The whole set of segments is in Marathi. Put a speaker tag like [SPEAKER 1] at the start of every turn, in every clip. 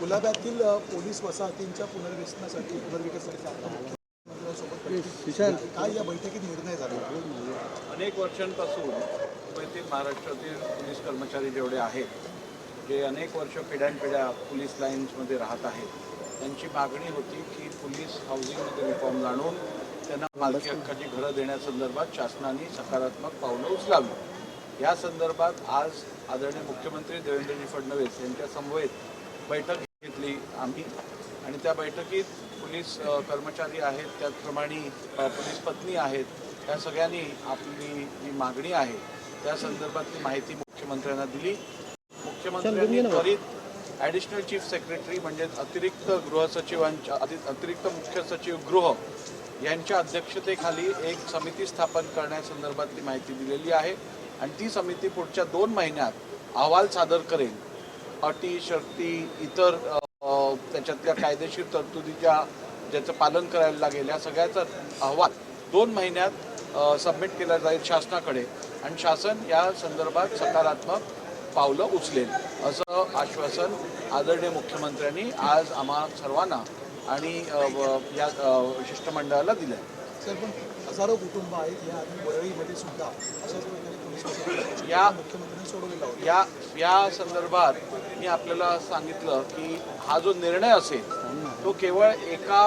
[SPEAKER 1] कुलाब्यातील पोलीस वसाहतींच्या बैठक झाली. काय या बैठकीत निर्णय झाला?
[SPEAKER 2] अनेक वर्षांपासून मुंबईतील महाराष्ट्रातील पोलीस कर्मचारी जेवढे आहेत जे अनेक वर्ष पिढ्यानपिढ्या पोलीस लाईन्समध्ये राहत आहेत. त्यांची मागणी होती की पोलीस हाऊसिंगमध्ये रिफॉर्म आणून त्यांना मालकी हक्काची घरं देण्यासंदर्भात शासनाने सकारात्मक पावलं उचलावी. या संदर्भात आज आदरणीय मुख्यमंत्री देवेंद्रजी फडणवीस यांच्या समवेत बैठक घेतली आम्ही. आणि त्या बैठकीत पोलीस कर्मचारी आहेत त्याचप्रमाणे पोलीस पत्नी आहेत या सगळ्यांनी आपली जी मागणी आहे त्या संदर्भातली माहिती मुख्यमंत्र्यांना दिली. मुख्यमंत्र्यांनी त्वरित ॲडिशनल चीफ सेक्रेटरी म्हणजेच अतिरिक्त गृहसचिवांच्या अति- अतिरिक्त मुख्य सचिव गृह यांच्या अध्यक्षतेखाली एक समिती स्थापन करण्यासंदर्भातली माहिती दिलेली आहे. आणि ती समिती पुढच्या दोन महिन्यात अहवाल सादर करेल. अटी शर्ती इतर त्याच्यातल्या कायदेशीर तरतुदीच्या ज्याचं पालन करायला लागेल या सगळ्याचा अहवाल दोन महिन्यात सबमिट केला जाईल शासनाकडे. आणि शासन या संदर्भात सकारात्मक पावलं उचलेल. असं आश्वासन आदरणीय मुख्यमंत्र्यांनी आज आम्हा सर्वांना आणि या शिष्टमंडळाला दिलं आहे
[SPEAKER 1] पण हजारो कुटुंब आहेत या वरळीमध्ये सुद्धा अशाच प्रकारे
[SPEAKER 2] या-
[SPEAKER 1] मुख्यमंत्र्यांनी सोडवलेला होता.
[SPEAKER 2] या या संदर्भात मी आपल्याला सांगितलं की हा जो निर्णय असेल तो केवळ एका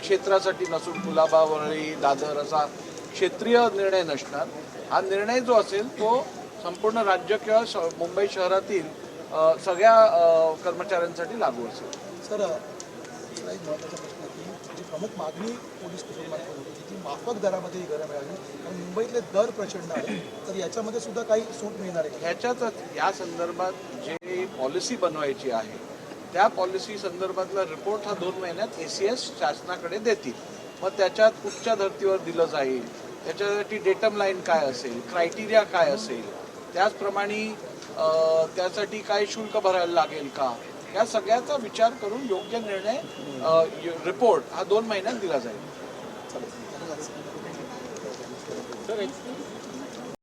[SPEAKER 2] क्षेत्रासाठी नसून कुलाबा वरळी दादर असा क्षेत्रीय निर्णय नसणार. हा निर्णय जो असेल तो संपूर्ण राज्य किंवा श- मुंबई शहरातील सगळ्या कर्मचाऱ्यांसाठी लागू असेल.
[SPEAKER 1] सर दुसरा मागणी पोलीस कुटुंबांकडून होती ती माफक दरामध्ये ही घरं मिळाली आणि मुंबईतले दर प्रचंड आहे तर याच्यामध्ये सुद्धा काही सूट मिळणार आहे
[SPEAKER 2] ह्याच्यातच या संदर्भात जे पॉलिसी बनवायची आहे त्या पॉलिसी संदर्भातला रिपोर्ट हा दोन महिन्यात ए सी एस शासनाकडे देतील. मग त्याच्यात कुठच्या धर्तीवर दिलं जाईल? त्याच्यासाठी डेटम लाईन काय असेल? क्रायटेरिया काय असेल? त्याचप्रमाणे त्यासाठी काय शुल्क भरायला लागेल का? या सगळ्याचा विचार करून योग्य निर्णय रिपोर्ट हा दोन महिन्यात दिला जाईल.